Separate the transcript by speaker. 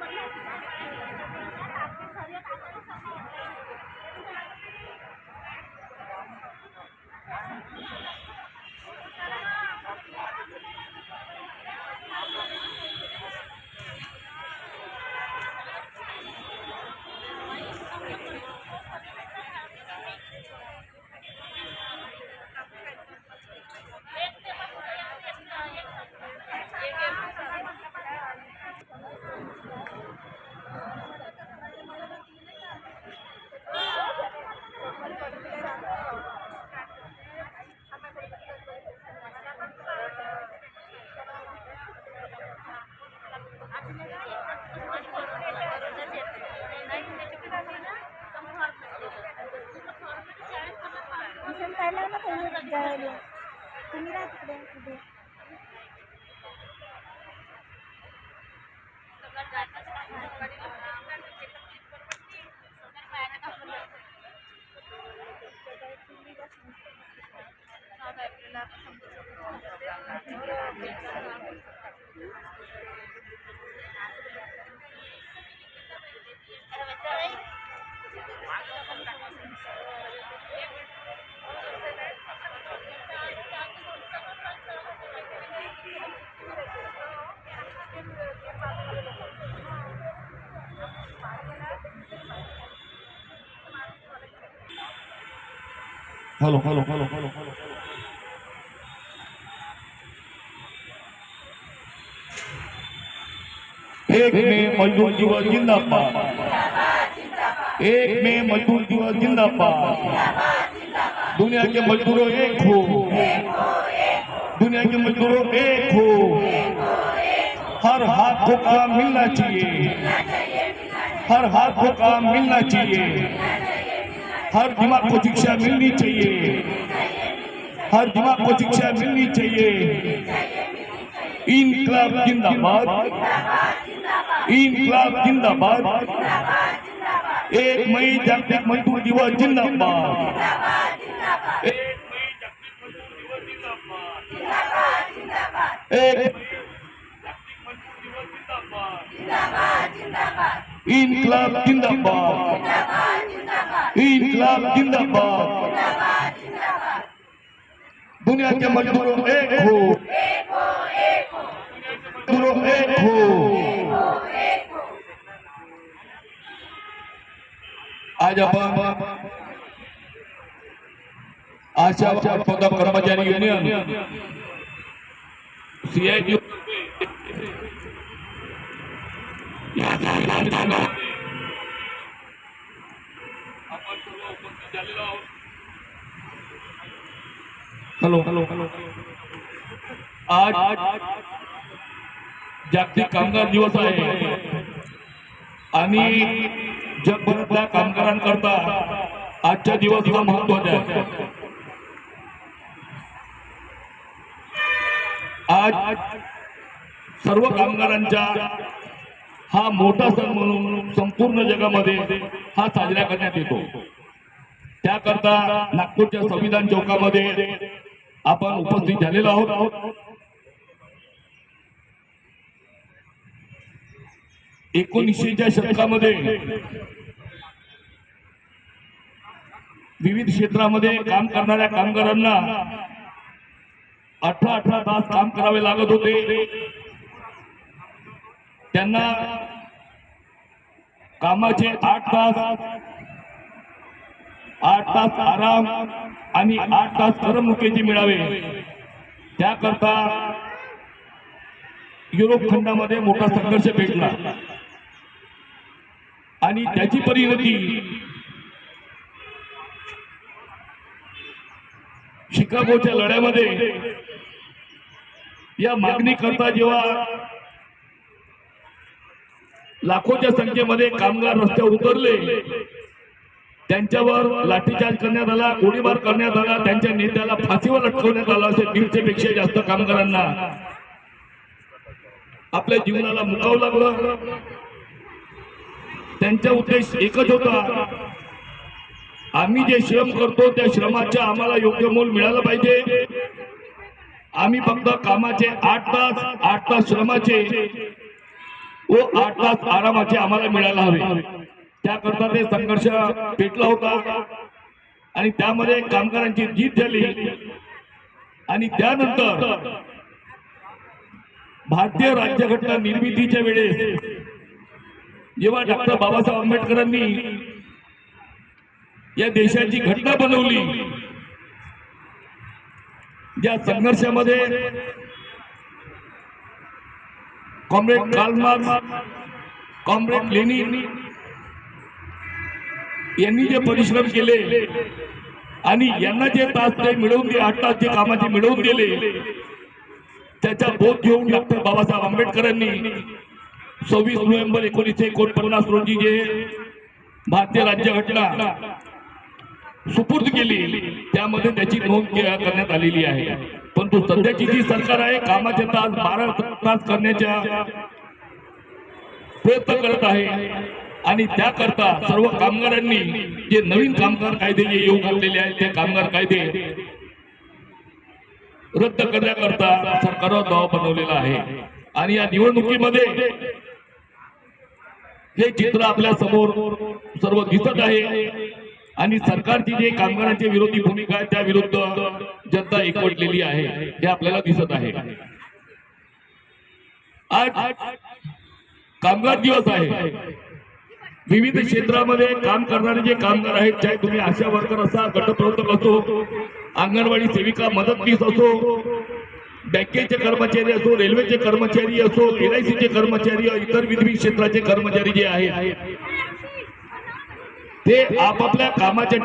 Speaker 1: Thank you. Mission काढलं ना तुम्ही जायला तुम्ही राहा तिकडे उभे.
Speaker 2: hello. Hello hello hello hello एक मे मजदूर दिवस जिंदाबाद। एक मे मजदूर दिवस जिंदाबाद। दुनिया के मजदूरों एक हो। दुनिया के मजदूरों एक हो। हर हाथ को काम मिलना चाहिए। हर हाथ को काम मिलना चाहिए। हर दिमाग को शिक्षा मिलनी चाहिए। हर दिमाग को शिक्षा मिलनी चाहिए। इनकलाब जिंदाबाद। इनकलाब जिंदाबाद। एक मई जागतिक मजदूर दिवस जिंदाबाद। एक इनकलाब जिंदाबाद। इनकलाब जिंदाबाद दुनिया के मजदूरों एक हो मजदूरों एक हो आज आपण आशा पद कर्मचारी युनियन सीआयटी झालेलो आहोत हॅलो हॅलो हॅलो. आज जागतिक कामगार दिवस आहे. आणि जगभरातल्या कामगारांकरता आजच्या दिवस हा महत्त्वाचा आहे आज सर्व कामगारांच्या हा मोठा सण म्हणून संपूर्ण जगामध्ये हा साजरा करण्यात येतो. त्याकरता नागपूरच्या संविधान चौकामध्ये आपण उपस्थित झालेलो आहोत. एकोणीसशेच्या शतकामध्ये विविध क्षेत्रामध्ये काम करणाऱ्या कामगारांना अठरा अठरा तास काम करावे लागत होते. त्यांना कामाचे आठ तास आठ तास आराम आणि आठ तास करमणुकीचे मिळावे. त्याकरता युरोप खंडामध्ये मोठा संघर्ष पेटला. आणि त्याची परिणती शिकागोच्या लढ्यामध्ये. या मागणी करता जेव्हा लाखोच्या संख्येमध्ये कामगार रस्त्यावर उतरले त्यांच्यावर लाठीचार्ज करण्यात आला गोळीबार करण्यात आला त्यांच्या नेत्याला फाशीवर लटकवण्यात आला असे दीडशे पेक्षा जास्त कामगारांना आपल्या जीवनाला मुकावं लागलं. त्यांचा उद्देश एकच होता आम्ही जे श्रम करतो त्या श्रमाच्या आम्हाला योग्य मोल मिळालं पाहिजे. आम्ही फक्त कामाचे आठ तास आठ तास श्रमाचे व आठ तास आरामाचे आम्हाला मिळायला हवे. त्याकरता ते संघर्ष पेटला होता. आणि त्यामध्ये कामगारांची जीत झाली. आणि त्यानंतर भारतीय राज्यघटना निर्मितीच्या वेळेस जेव्हा डॉक्टर बाबासाहेब आंबेडकरांनी या देशाची घटना बनवली ज्या संघर्षामध्ये कॉम्रेड कार्ल कॉम्रेड लेनिन यांनी जे परिश्रम केले आणि यांना जे तास ते मिळवून दिले आठ तास जे कामाचे मिळवून दिले त्याचा बोध घेऊन डॉक्टर बाबासाहेब आंबेडकरांनी सव्वीस नोव्हेंबर एकोणीसशे एकोणपन्नास रोजी जे भारतीय राज्यघटना सुपूर्द केली त्यामध्ये त्याची नोंद करण्यात आलेली आहे. परंतु सध्याची जी सरकार आहे कामाचे तास बारा तास करण्याच्या प्रयत्न करत आहे आणि त्याकरता सर्व कामगारांनी जे नवीन कामगार कायदे जे येऊ घातलेले आहेत ते कामगार कायदे रद्द करण्याकरता सरकारवर दबाव बनवलेला आहे. आणि या निवडणुकीमध्ये हे चित्र आपल्यासमोर सर्व दिसत आहे. आणि सरकारची जे कामगारांची विरोधी भूमिका आहे त्या विरुद्ध जनता एकवटलेली आहे हे आपल्याला दिसत आहे. आज कामगार दिवस आहे. विविध क्षेत्रामध्ये काम करणारे जे कामगार आहेत चाहे तुम्ही आशा वर्कर असा गटप्रवर्तक असो अंगणवाडी सेविका मदतनीस असो बँकेचे कर्मचारी असो रेल्वेचे कर्मचारी असो एलआयसीचे कर्मचारी इतर विविध क्षेत्राचे कर्मचारी जे आहेत ते आपापल्या कामाच्या